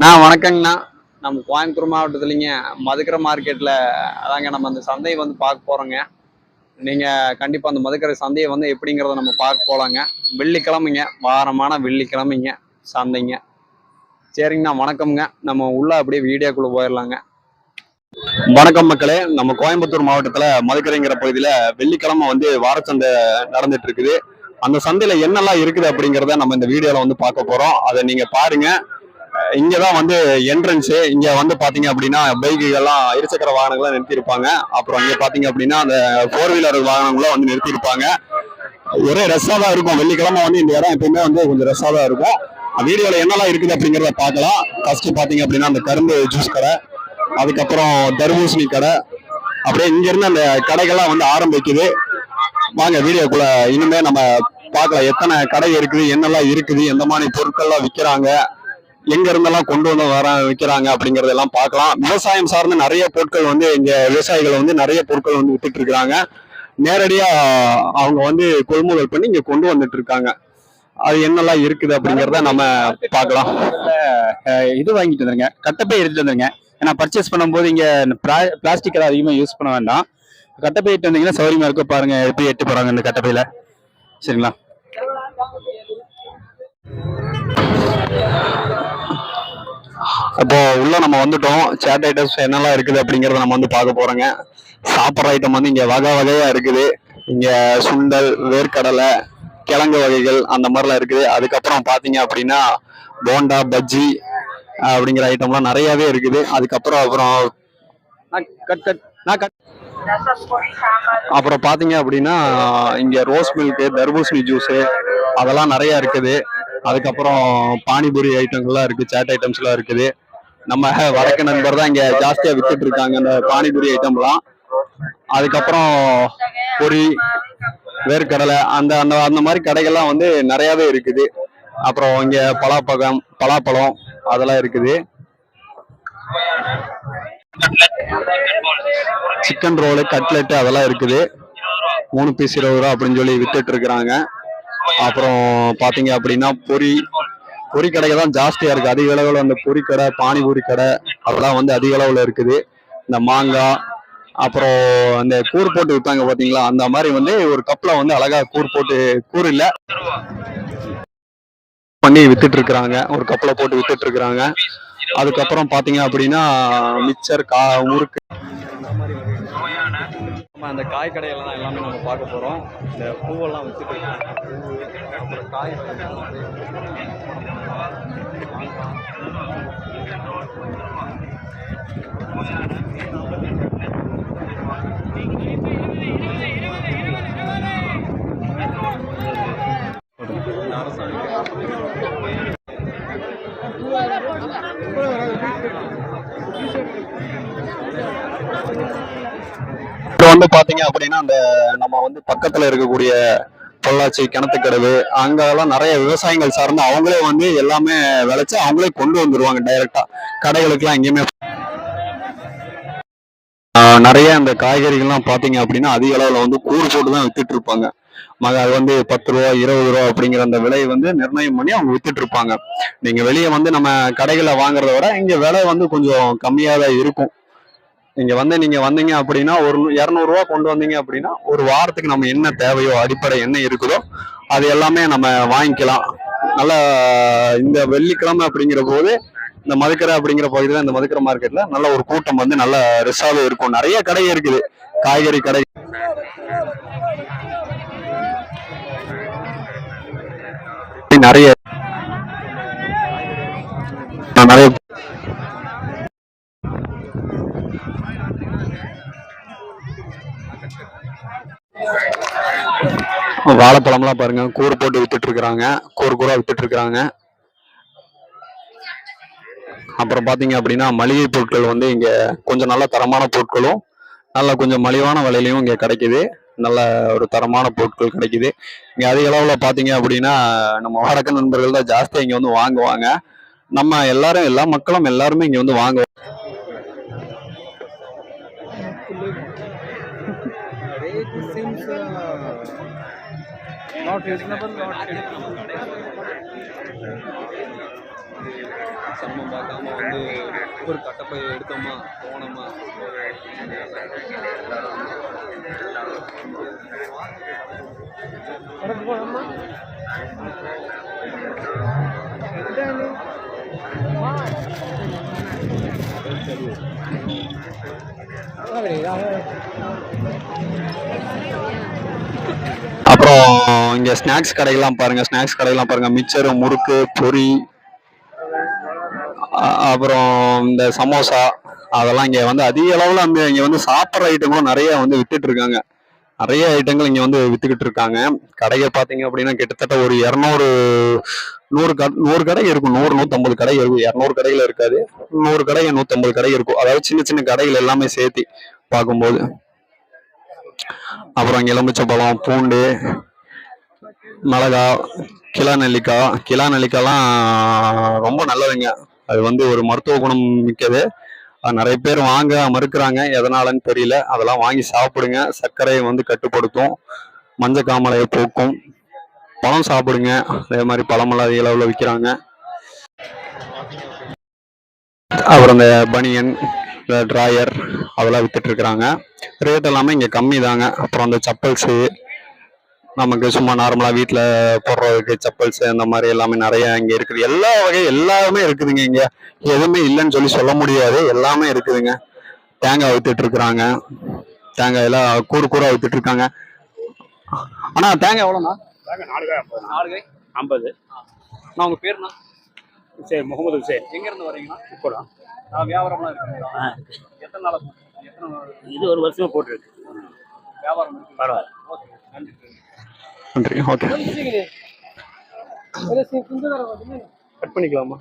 நான் வணக்கங்கண்ணா. நம்ம கோயம்புத்தூர் மாவட்டத்துலேங்க மதுக்கரை மார்க்கெட்டில் அதாங்க நம்ம அந்த சந்தையை வந்து பார்க்க போகிறோங்க நீங்கள் கண்டிப்பாக அந்த மதுக்கரை சந்தையை வந்து எப்படிங்கிறத நம்ம பார்க்க போகலாங்க வெள்ளிக்கிழமைங்க வாரமான வெள்ளிக்கிழமைங்க சந்தைங்க. சரிங்கண்ணா வணக்கம்ங்க. நம்ம உள்ளே அப்படியே வீடியோக்குள்ளே போயிடலாங்க வணக்கம் மக்களே. நம்ம கோயம்புத்தூர் மாவட்டத்தில் மதுக்கரைங்கிற பகுதியில் வெள்ளிக்கிழமை வந்து வாரச்சந்தை நடந்துட்டு இருக்குது. அந்த சந்தையில் என்னெல்லாம் இருக்குது அப்படிங்கிறத நம்ம இந்த வீடியோவில் வந்து பார்க்க போகிறோம் அதை நீங்கள் பாருங்கள் இங்கே தான் வந்து என்ட்ரன்ஸு இங்கே வந்து பார்த்தீங்க அப்படின்னா பைக்குகள்லாம் இருசக்கர வாகனங்கள்லாம் நிறுத்தியிருப்பாங்க. அப்புறம் இங்கே பார்த்தீங்க அப்படின்னா அந்த ஃபோர் வீலர் வாகனங்களும் வந்து நிறுத்தியிருப்பாங்க. ஒரே ரஷ்ஷாக தான் இருக்கும். வெள்ளிக்கிழமை வந்து இந்த இடம் எப்பயுமே வந்து கொஞ்சம் ரெஸ்ஸா தான் இருக்கும். வீடியோவில் என்னெல்லாம் இருக்குது அப்படிங்கிறத பார்க்கலாம். ஃபஸ்ட்டு பார்த்தீங்க அப்படின்னா அந்த கரும்பு ஜூஸ் கடை. அதுக்கப்புறம் தர்பூசணி கடை. அப்படியே இங்கேருந்து அந்த கடைகள்லாம் வந்து ஆரம்பிக்குது. வாங்க வீடியோக்குள்ளே இனிமேல் நம்ம பார்க்கலாம். எத்தனை கடை இருக்குது என்னெல்லாம் இருக்குது எந்த மாதிரி பொருட்கள்லாம் விற்கிறாங்க எங்க இருந்தெல்லாம் கொண்டு வந்து வர விற்கிறாங்க அப்படிங்கறதெல்லாம் பார்க்கலாம். விவசாயம் சார்ந்த நிறைய பொருட்கள் வந்து இங்க விவசாயிகள் வந்து நிறைய பொருட்கள் வந்து வித்துட்டு இருக்கிறாங்க. நேரடியா அவங்க வந்து கொள்முதல் பண்ணி இங்க கொண்டு வந்துட்டு இருக்காங்க. அது என்னெல்லாம் இருக்குது அப்படிங்கறத நம்ம பார்க்கலாம். இது வாங்கிட்டு வந்துருங்க. கட்டப்பை எடுத்துட்டு வந்துருங்க. ஏன்னா பர்ச்சேஸ் பண்ணும்போது இங்க பிளாஸ்டிக் எல்லாம் அதிகமாக யூஸ் பண்ண வேண்டாம். கட்டப்பை எடுத்து வந்தீங்கன்னா சௌரியமா இருக்கும் பாருங்க எப்படி எட்டு போறாங்க இந்த கட்டப்பையில. சரிங்களா? இப்போ உள்ள நம்ம வந்துட்டோம். சேட் ஐட்டம்ஸ் என்னெல்லாம் இருக்குது அப்படிங்கறத நம்ம வந்து பார்க்க போறோங்க. சாப்பிட்ற ஐட்டம் வந்து இங்க வகை வகையா இருக்குது. இங்க சுண்டல் வேர்க்கடலை கிழங்கு வகைகள் அந்த மாதிரிலாம் இருக்குது. அதுக்கப்புறம் பாத்தீங்க அப்படின்னா போண்டா பஜ்ஜி அப்படிங்கிற ஐட்டம்லாம் நிறையவே இருக்குது. அதுக்கப்புறம் அப்புறம் நான் கட் கட் நான் கட் அப்புறம் பாத்தீங்க அப்படின்னா இங்க ரோஸ் மில்க் தர்பூசணி ஜூஸ் அதெல்லாம் நிறைய இருக்குது. அதுக்கப்புறம் பானிபூரி ஐட்டங்கள்லாம் இருக்கு சேட் ஐட்டம்ஸ்லாம் இருக்குது. நம்ம வடக்கு நண்பர் தான் இங்க ஜாஸ்தியா வித்துட்டு இருக்காங்க அந்த பானிபூரி ஐட்டம்லாம் அதுக்கப்புறம் பொரி வேர்க்கடலை அந்த அந்த அந்த மாதிரி கடைகள்லாம் வந்து நிறையாவே இருக்குது. அப்புறம் இங்க பலாப்பழம் பலாப்பழம் அதெல்லாம் இருக்குது. சிக்கன் ரோலு கட்லெட் அதெல்லாம் இருக்குது. மூணு பீஸ் இருபது ரூபா அப்படின்னு சொல்லி வித்துட்டு இருக்கிறாங்க. அப்புறம் பாத்தீங்க அப்படின்னா பொரி பொரி கடைகள் தான் ஜாஸ்தியா இருக்கு. அதிக அளவுல அந்த பொரி கடை பானிபூரி கடை அதெல்லாம் வந்து அதிக அளவுல இருக்குது. இந்த மாங்காய் அப்புறம் அந்த கூர் போட்டு விற்பாங்க பாத்தீங்களா? அந்த மாதிரி வந்து ஒரு கப்ல வந்து அழகா கூர் போட்டு கூர் இல்ல. பண்ணி வித்துட்டு இருக்கிறாங்க. ஒரு கப்ல போட்டு வித்துட்டு இருக்கிறாங்க. அதுக்கப்புறம் பாத்தீங்க அப்படின்னா மிச்சர் கா முறுக்கு நம்ம அந்த காய் கடையெல்லாம் எல்லாமே நம்ம பார்க்க போகிறோம் இந்த பூவெல்லாம் வச்சுட்டு பூ அப்புறம் காய் இப்போ வந்து பாத்தீங்க அப்படின்னா அந்த நம்ம வந்து பக்கத்துல இருக்கக்கூடிய பொள்ளாச்சி கிணத்துக்கடவு அங்கெல்லாம் நிறைய விவசாயிகள் சார்ந்து அவங்களே வந்து எல்லாமே விளைச்சு அவங்களே கொண்டு வந்துருவாங்க டைரக்டா கடைகளுக்குலாம் எங்கேயுமே நிறைய அந்த காய்கறிகள்லாம் பார்த்தீங்க அப்படின்னா அதிக அளவில் வந்து கூறு போட்டு தான் வித்துட்டு இருப்பாங்க. மக அது வந்து பத்து ரூபா இருபது ரூபா அப்படிங்கிற அந்த விலையை வந்து நிர்ணயம் பண்ணி அவங்க வித்துட்டு இருப்பாங்க. நீங்க வெளியே வந்து நம்ம கடைகளில் வாங்குறத விட இங்க விலை வந்து கொஞ்சம் கம்மியாக தான் இருக்கும். நீங்கள் வந்து நீங்கள் வந்தீங்க அப்படின்னா ஒரு இரநூறுவா கொண்டு வந்தீங்க அப்படின்னா ஒரு வாரத்துக்கு நம்ம என்ன தேவையோ அடிப்படை என்ன இருக்குதோ அது எல்லாமே நம்ம வாங்கிக்கலாம். நல்ல இந்த வெள்ளிக்கிழமை அப்படிங்கிற போது இந்த மதுக்கரை அப்படிங்கிற பகுதியில் இந்த மதுக்கரை மார்க்கெட்டில் நல்ல ஒரு கூட்டம் வந்து நல்ல ரிசாவே இருக்கும். நிறைய கடை இருக்குது. காய்கறி கடை. நிறைய நிறைய வாழைப்பழம்லாம் பாருங்க. கூறு போட்டு வித்துட்டு இருக்கிறாங்க கூறு கூறா வித்துட்டு இருக்கிறாங்க அப்புறம் பார்த்தீங்க அப்படின்னா மளிகை பொருட்கள் வந்து இங்கே கொஞ்சம் நல்ல தரமான பொருட்களும் நல்ல கொஞ்சம் மலிவான விலையிலையும் இங்கே கிடைக்குது. நல்ல ஒரு தரமான பொருட்கள் கிடைக்குது. இங்கே அதிக அளவில் பார்த்தீங்க அப்படின்னா நம்ம வடக்கு நண்பர்கள் தான் ஜாஸ்தியாக இங்கே வந்து வாங்குவாங்க. நம்ம எல்லாரும் எல்லா மக்களும் எல்லாருமே இங்கே வந்து வாங்குவாங்க. Not reasonable, not சிரமம் பார்க்காம வந்து ஒரு கட்டப்பை எடுத்தோமா போனோமா அப்புறம் இங்கே ஸ்நாக்ஸ் கடைகள்லாம் பாருங்கள் ஸ்நாக்ஸ் கடைகள்லாம் பாருங்கள் மிச்சர் முறுக்கு பொரி அப்புறம் இந்த சமோசா அதெல்லாம் இங்கே வந்து அதிக அளவில் வந்து இங்கே வந்து சாப்பிட்ற ஐட்டங்களும் நிறைய வந்து வித்துட்டு இருக்காங்க. நிறைய ஐட்டங்கள் இங்கே வந்து வித்துக்கிட்டு இருக்காங்க. கடையை பார்த்தீங்க அப்படின்னா கிட்டத்தட்ட ஒரு இரநூறு நூறு கடை நூறு கடை இருக்கும். நூறு நூற்றம்பது கடை இருக்கும். இரநூறு கடைகள் இருக்காது. நூறு கடை நூற்றம்பது கடை இருக்கும். அதாவது சின்ன சின்ன கடைகள் எல்லாமே சேர்த்து பார்க்கும்போது. அப்புறம் எலுமிச்சை பழம் பூண்டு மிளகா கிலா நெல்லிக்காய் கிலா நெல்லிக்காய்லாம் ரொம்ப நல்லதுங்க. அது வந்து ஒரு மருத்துவ குணம் மிக்கது. நிறைய பேர் வாங்க மறுக்கிறாங்க. எதனாலன்னு தெரியல. அதெல்லாம் வாங்கி சாப்பிடுங்க. சர்க்கரையை வந்து கட்டுப்படுத்தும். மஞ்சள் காமலையை போக்கும். பழம் சாப்பிடுங்க. அதே மாதிரி பழமெல்லாம் அதிக அளவில் விற்கிறாங்க அப்புறம் இந்த பனியன் இந்த ட்ராயர் அதெல்லாம் வித்துட்டு இருக்கிறாங்க. ரேட் எல்லாமே இங்கே கம்மி தாங்க அப்புறம் அந்த சப்பல்ஸு நமக்கு சும்மா நார்மலாக வீட்டில் போடுறதுக்கு செப்பல்ஸ் அந்த மாதிரி எல்லாமே நிறைய இங்கே இருக்குது. எல்லா வகை எல்லாமே இருக்குதுங்க இங்கே. எதுவுமே இல்லைன்னு சொல்லி சொல்ல முடியாது. எல்லாமே இருக்குதுங்க. தேங்காய் வித்துட்டு இருக்கிறாங்க. தேங்காய் எல்லாம் கூறு கூறா வித்துட்டு இருக்காங்க. அண்ணா தேங்காய் எவ்வளோண்ணா? நாலு காய் ஐம்பது. நாலு ஐம்பது. நான் உங்கள் பேருண்ணா? சரி முகமது ஹுசேன் எங்கேருந்து வரீங்கண்ணா? இப்போலாம் நான் வியாபாரம்லாம் இருக்குங்களா எத்தனை நாள் எத்தனை இது ஒரு வருஷமா போட்டுருக்கு. வியாபாரம் இருக்கு. பரவாயில்ல. ஓகே. நன்றி. நன்றி. ஓகே கட் பண்ணிக்கலாமா?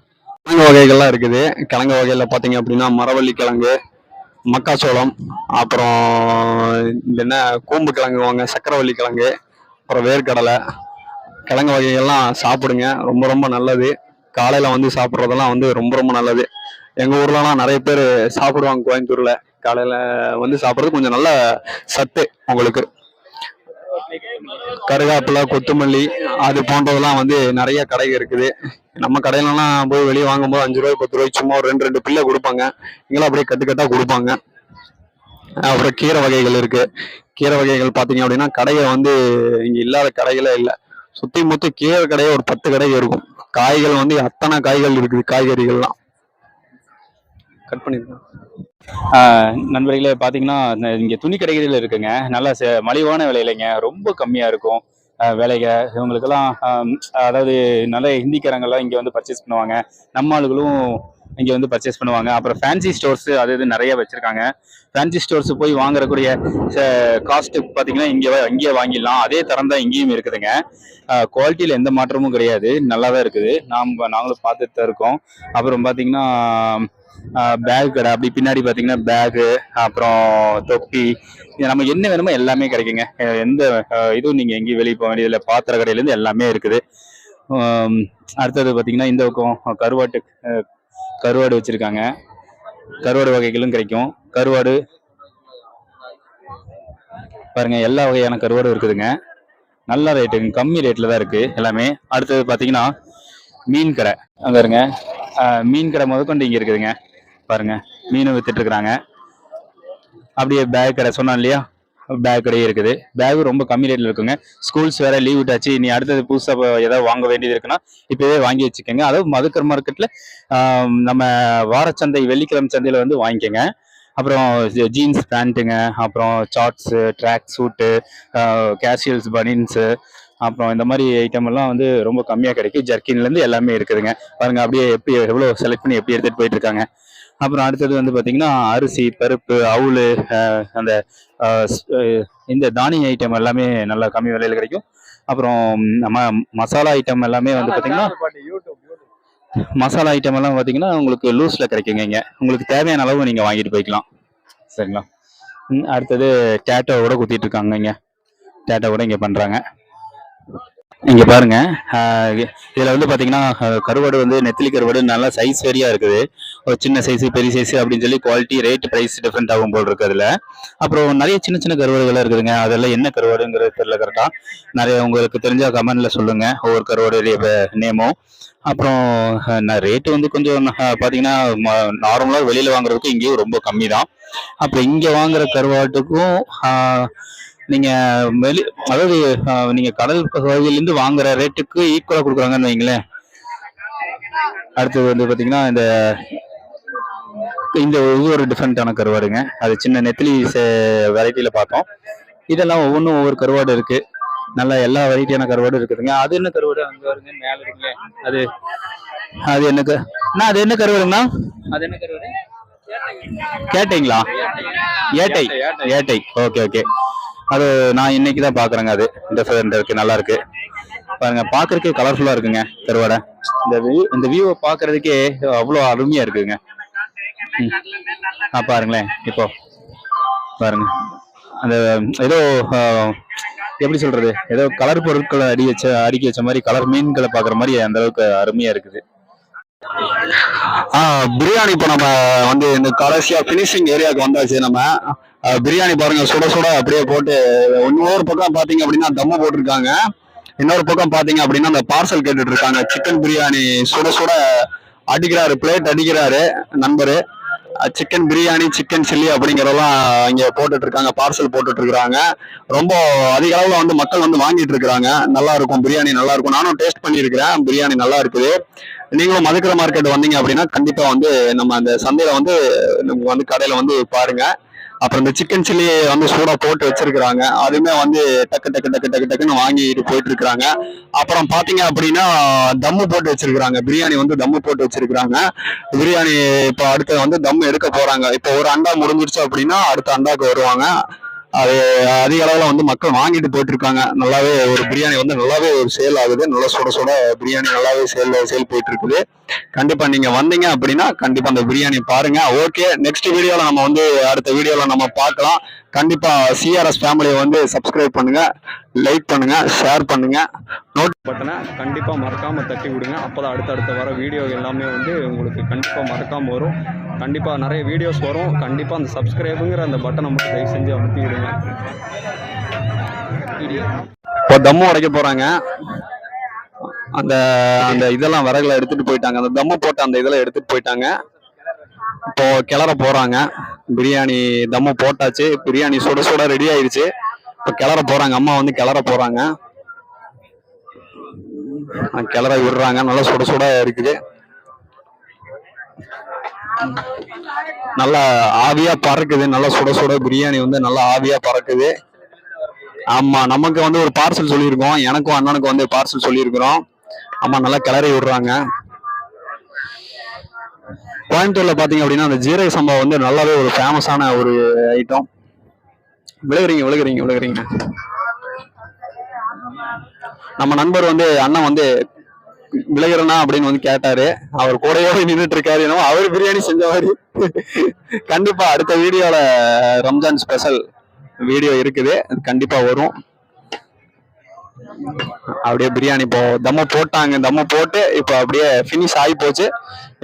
கிழங்கு வகைகள்லாம் இருக்குது. கிழங்கு வகையில் பார்த்தீங்க அப்படின்னா மரவள்ளி கிழங்கு மக்காச்சோளம் அப்புறம் இந்த என்ன கூம்பு கிழங்கு வாங்க சக்கரவள்ளி கிழங்கு அப்புறம் வேர்க்கடலை. கிழங்கு வகைகள்லாம் சாப்பிடுங்க. ரொம்ப ரொம்ப நல்லது. காலையில் வந்து சாப்பிட்றதெல்லாம் வந்து ரொம்ப ரொம்ப நல்லது. எங்கள் ஊர்லலாம் நிறைய பேர் சாப்பிடுவாங்க கோயம்புத்தூரில். காலையில் வந்து சாப்பிட்றது கொஞ்சம் நல்ல சத்து உங்களுக்கு. கருவேப்பிலை கொத்தமல்லி அது போன்றதெல்லாம் வந்து நிறைய கடை இருக்குது. நம்ம கடையிலலாம் போய் வெளியே வாங்கும்போது அஞ்சு ரூபாய் பத்து ரூபாய் சும்மா ஒரு ரெண்டு ரெண்டு பிள்ளை கொடுப்பாங்க. இங்கெல்லாம் அப்படியே கட்டு கொடுப்பாங்க. அப்புறம் கீரை வகைகள் இருக்கு. கீரை வகைகள் பார்த்தீங்க அப்படின்னா கடையை வந்து இங்கே இல்லாத கடைகளே இல்லை. சுற்றி மொத்தம் கீரை கடையே ஒரு பத்து கடை இருக்கும். காய்கள் வந்து அத்தனை காய்கள் இருக்குது காய்கறிகள்லாம். கட் பண்ணிருக்கேன். நண்பர்களே பார்த்தீங்கன்னா இங்கே துணி கடைகளில் இருக்குங்க. நல்லா ச- மலிவான விலையிலைங்க. ரொம்ப கம்மியாக இருக்கும். ஆஹ் இவங்களுக்கெல்லாம் அதாவது நல்ல ஹிந்திக்காரங்கெல்லாம் இங்கே வந்து பர்ச்சேஸ் பண்ணுவாங்க. நம்ம ஆளுகளும் இங்கே வந்து பர்ச்சேஸ் பண்ணுவாங்க. அப்புறம் ஃபேன்சி ஸ்டோர்ஸ் அது இது நிறைய வச்சுருக்காங்க. ஃபேன்சி ஸ்டோர்ஸ் போய் வாங்குறக்கூடிய காஸ்ட்டு பார்த்தீங்கன்னா இங்கே இங்கேயே வாங்கிடலாம். அதே தரம் தான் இங்கேயும் இருக்குதுங்க. குவாலிட்டியில் எந்த மாற்றமும் கிடையாது. நல்லா தான் இருக்குது. நாம் நாங்களும் பார்த்துட்டு தான் இருக்கோம். அப்புறம் பார்த்தீங்கன்னா பேக் கடை. அப்படி பின்னாடி பார்த்தீங்கன்னா பேகு அப்புறம் தொப்பி நம்ம என்ன வேணுமோ எல்லாமே கிடைக்குங்க. எந்த இதுவும் நீங்கள் எங்கேயும் வெளியே போக வேண்டியதில்லை. பாத்திர கடையிலேருந்து எல்லாமே இருக்குது. அடுத்தது பார்த்தீங்கன்னா இந்த பக்கம் கருவாட்டு கருவாடு வச்சுருக்காங்க. கருவாடு வகைகளும் கிடைக்கும். கருவாடு பாருங்க எல்லா வகையான கருவாடும் இருக்குதுங்க. நல்ல ரேட்டுங்க கம்மி ரேட்டில் தான் இருக்குது எல்லாமே. அடுத்தது பார்த்தீங்கன்னா மீன் கடை. அங்கே இருங்க. மீன் கடை முதற்கொண்டு இங்கே இருக்குதுங்க. பாருங்க. மீனும் வித்துட்டு இருக்கிறாங்க அப்படியே பேக் கடை சொன்னான் இல்லையா? பேக் கடையே இருக்குது. பேக் ரொம்ப கம்மி ரேட்ல இருக்குங்க. ஸ்கூல்ஸ் வேற லீவ் விட்டாச்சு. நீ அடுத்தது புதுசா இப்போ ஏதாவது வாங்க வேண்டியது இருக்குன்னா இப்பவே வாங்கி வச்சுக்கோங்க. அதாவது மதுக்கர் மார்க்கெட்ல நம்ம வாரச்சந்தை வெள்ளிக்கிழமை சந்தையில வந்து வாங்கிக்கோங்க. அப்புறம் ஜீன்ஸ் பேண்ட்டுங்க அப்புறம் shorts track suit casuals banians அப்புறம் இந்த மாதிரி ஐட்டம் எல்லாம் வந்து ரொம்ப கம்மியாக கிடைக்கும் ஜர்க்கின்லேருந்து எல்லாமே இருக்குதுங்க. பாருங்க அப்படியே எப்படி எவ்வளோ செலக்ட் பண்ணி எப்படி எடுத்துகிட்டு போயிட்டு இருக்காங்க. அப்புறம் அடுத்தது வந்து பார்த்தீங்கன்னா அரிசி பருப்பு அவுளு அந்த இந்த தானிய ஐட்டம் எல்லாமே நல்லா கம்மி விலையில கிடைக்கும். அப்புறம் நம்ம மசாலா ஐட்டம் எல்லாமே வந்து பார்த்தீங்கன்னா மசாலா ஐட்டம் எல்லாம் பார்த்தீங்கன்னா உங்களுக்கு லூஸ்ல கிடைக்குங்க இங்க. உங்களுக்கு தேவையான அளவு நீங்க வாங்கிட்டு போய்க்கலாம். சரிங்களா? ம், அடுத்தது டேட்டோவோட குத்திட்டு இருக்காங்க இங்க. டேட்டோவோட இங்க பண்றாங்க. இங்கே பாருங்க. இதில் வந்து பார்த்தீங்கன்னா கருவாடு வந்து நெத்திலி கருவாடு நல்லா சைஸ் வெரியா இருக்குது. ஒரு சின்ன சைஸு பெரிய சைஸு அப்படின்னு சொல்லி குவாலிட்டி ரேட் ப்ரைஸ் டிஃப்ரெண்ட் ஆகும் போல் இருக்குது அதில். அப்புறம் நிறைய சின்ன சின்ன கருவாடுகள்லாம் இருக்குதுங்க. அதெல்லாம் என்ன கருவாடுங்கிறது தெரியல கரெக்டாக நிறைய உங்களுக்கு தெரிஞ்ச கமெண்டில் சொல்லுங்கள் ஒவ்வொரு கருவாடு நேமும் அப்புறம் ரேட்டு வந்து கொஞ்சம் பார்த்தீங்கன்னா நார்மலாக வெளியில் வாங்குறதுக்கு இங்கேயும் ரொம்ப கம்மி தான் அப்புறம் இங்கே வாங்குற கருவாட்டுக்கும் நீங்க வெளி அதாவது நீங்க கடல் பகுதியிலேருந்து வாங்குற ரேட்டுக்கு ஈக்குவலா கொடுக்குறாங்கன்னு வைங்களேன் அடுத்தது வந்து பாத்தீங்கன்னா இந்த இந்த இது ஒரு டிஃப்ரெண்டான கருவாடுங்க அது சின்ன நெத்திலி வெரைட்டியில பார்த்தோம். இதெல்லாம் ஒவ்வொன்றும் ஒவ்வொரு கருவாடு இருக்கு. நல்ல எல்லா வெரைட்டியான கருவாடும் இருக்குதுங்க. அது என்ன கருவாடு அங்க வருங்க மேல இருக்குல்ல அது அது என்ன அண்ணா அது என்ன கருவாடுங்கண்ணா அது என்ன கருவாடு கேட்டீங்களா? ஏட்டை. ஏட்டை. Okay okay. அது நான் இன்னைக்கு தான் பார்க்குறேங்க அது. டிஃபரெண்ட் இருக்கு நல்லா இருக்கு. பாருங்க பாக்குறதுக்கு கலர்ஃபுல்லாக இருக்குங்க கருவாடை இந்த வியூ இந்த வியூவை பார்க்கறதுக்கே அவ்வளோ அருமையாக இருக்குங்க. ம். ஆ பாருங்களேன் இப்போ. பாருங்க. அந்த ஏதோ எப்படி சொல்றது? ஏதோ கலர் பொருட்களை அடி வச்ச அடுக்கி வச்ச மாதிரி கலர் மீன்களை பாக்குற மாதிரி அந்த அளவுக்கு அருமையா இருக்குது. ஆஹ் பிரியாணி இப்போ நம்ம வந்து இந்த கடைசியா ஃபினிஷிங் ஏரியாவுக்கு வந்தாச்சு நம்ம. பிரியாணி பாருங்க சுட சுட அப்படியே போட்டு இன்னொரு பக்கம் பாத்தீங்க அப்படின்னா தம்மு போட்டிருக்காங்க. இன்னொரு பக்கம் பாத்தீங்க அப்படின்னா அந்த பார்சல் கேட்டுட்டு இருக்காங்க சிக்கன் பிரியாணி சுட சுட அடிக்கிறாரு பிளேட் அடிக்கிறாரு நண்பரு. சிக்கன் பிரியாணி சிக்கன் சில்லி அப்படிங்கிறதெல்லாம் இங்கே போட்டுட்டு இருக்காங்க பார்சல் போட்டுட்டு இருக்காங்க ரொம்ப அதிக அளவில் வந்து மக்கள் வந்து வாங்கிட்டு இருக்கிறாங்க நல்லா இருக்கும் பிரியாணி நல்லா இருக்கும். நானும் டேஸ்ட் பண்ணியிருக்கிறேன் பிரியாணி நல்லா இருக்குது. நீங்களும் மதுக்கிற மார்க்கெட் வந்தீங்க அப்படின்னா கண்டிப்பாக வந்து நம்ம அந்த சந்தையில வந்து நமக்கு வந்து கடையில வந்து பாருங்க. அப்புறம் இந்த சிக்கன் சில்லி வந்து சூடாக போட்டு வச்சிருக்கிறாங்க. அதுவுமே வந்து டக்கு டக்கு டக்கு டக்கு டக்குன்னு வாங்கிட்டு போயிட்டு இருக்கிறாங்க அப்புறம் பார்த்தீங்க அப்படின்னா தம்மு போட்டு வச்சிருக்கிறாங்க. பிரியாணி வந்து தம்மு போட்டு வச்சிருக்கிறாங்க. பிரியாணி இப்போ அடுத்து வந்து தம் எடுக்க போகிறாங்க இப்போ ஒரு அண்டா முடிஞ்சிருச்சு அப்படின்னா அடுத்த அண்டாவுக்கு வருவாங்க. அது அதிக அளவில் வந்து மக்கள் வாங்கிட்டு போயிட்டு இருக்காங்க நல்லாவே ஒரு பிரியாணி வந்து நல்லாவே ஒரு சேல் ஆகுது. நல்லா சுட சுட பிரியாணி நல்லாவே சேல் சேல் போயிட்டு இருக்குது கண்டிப்பா நீங்க வந்தீங்க அப்படின்னா கண்டிப்பா அந்த பிரியாணி பாருங்க. ஓகே நெக்ஸ்ட் வீடியோல நம்ம வந்து அடுத்த வீடியோல நம்ம பார்க்கலாம். கண்டிப்பா சிஆர்எஸ் ஃபேமிலியை வந்து சப்ஸ்கிரைப் பண்ணுங்க. லைக் பண்ணுங்க ஷேர் பண்ணுங்க. பட்டனை கண்டிப்பாக மறக்காமல் தட்டி விடுங்க. அப்போ தான் அடுத்தடுத்த வர வீடியோ எல்லாமே வந்து உங்களுக்கு கண்டிப்பாக மறக்காமல் வரும். கண்டிப்பாக நிறைய வீடியோஸ் வரும். கண்டிப்பாக அந்த சப்ஸ்கிரைபுங்கிற அந்த பட்டனை மட்டும் தயவு செஞ்சு அமுத்தி விடுங்க. இப்போ தம்மு உடைக்க போறாங்க. அந்த அந்த இதெல்லாம் விறகுல எடுத்துட்டு போயிட்டாங்க. அந்த தம்மு போட்ட அந்த இதெல்லாம் எடுத்துட்டு போயிட்டாங்க. இப்போ கிளற போறாங்க. பிரியாணி தம்மு போட்டாச்சு. பிரியாணி சுட சுட ரெடி ஆயிடுச்சு இப்போ கிளற போறாங்க. அம்மா வந்து கிளற போறாங்க. கிளற விடுறாங்க. நல்லா சுட சுட இருக்குது. நல்லா ஆவியா பறக்குது. நல்லா சுட சுட பிரியாணி வந்து நல்லா ஆவியா பறக்குது. ஆமா நமக்கு வந்து ஒரு பார்சல் சொல்லியிருக்கோம். எனக்கும் அண்ணனுக்கும் வந்து பார்சல் சொல்லியிருக்கிறோம். ஆமா நல்லா கிளறி விடுறாங்க. கோயம்புத்தூர்ல பாத்தீங்க அப்படின்னா அந்த ஜீரக சம்பா வந்து நல்லாவே ஒரு ஃபேமஸான ஒரு ஐட்டம் விழுகுறீங்க விழுகிறீங்க விழுகுறீங்க நம்ம நண்பர் வந்து அண்ணன் வந்து விளையிறனா அப்படின்னு வந்து கேட்டாரு. அவர் கூடவே நின்றுட்டு இருக்காரு. என்னமோ அவர் பிரியாணி செஞ்ச மாதிரி. கண்டிப்பா அடுத்த வீடியோல ரம்ஜான் ஸ்பெஷல் வீடியோ இருக்குது. கண்டிப்பா வரும். அப்படியே பிரியாணி இப்போ தம்ம போட்டாங்க தம்ம போட்டு இப்போ அப்படியே ஃபினிஷ் ஆகி போச்சு.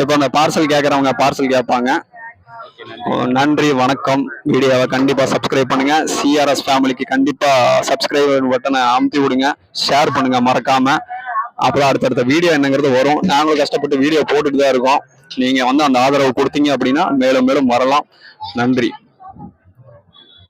இப்போ அந்த பார்சல் கேட்குறவங்க பார்சல் கேட்பாங்க. நன்றி வணக்கம். வீடியோவை கண்டிப்பாக சப்ஸ்கிரைப் பண்ணுங்கள் சிஆர்எஸ் ஃபேமிலிக்கு கண்டிப்பாக சப்ஸ்கிரைப் பட்டனை அமுத்தி விடுங்க. ஷேர் பண்ணுங்கள் மறக்காமல் அப்புறம் அடுத்தடுத்த வீடியோ என்னங்கிறது வரும். நாங்களும் கஷ்டப்பட்டு வீடியோ போட்டுட்டு தான் இருக்கோம். நீங்கள் வந்து அந்த ஆதரவு கொடுத்தீங்க அப்படின்னா மேலும் மேலும் வரலாம். நன்றி.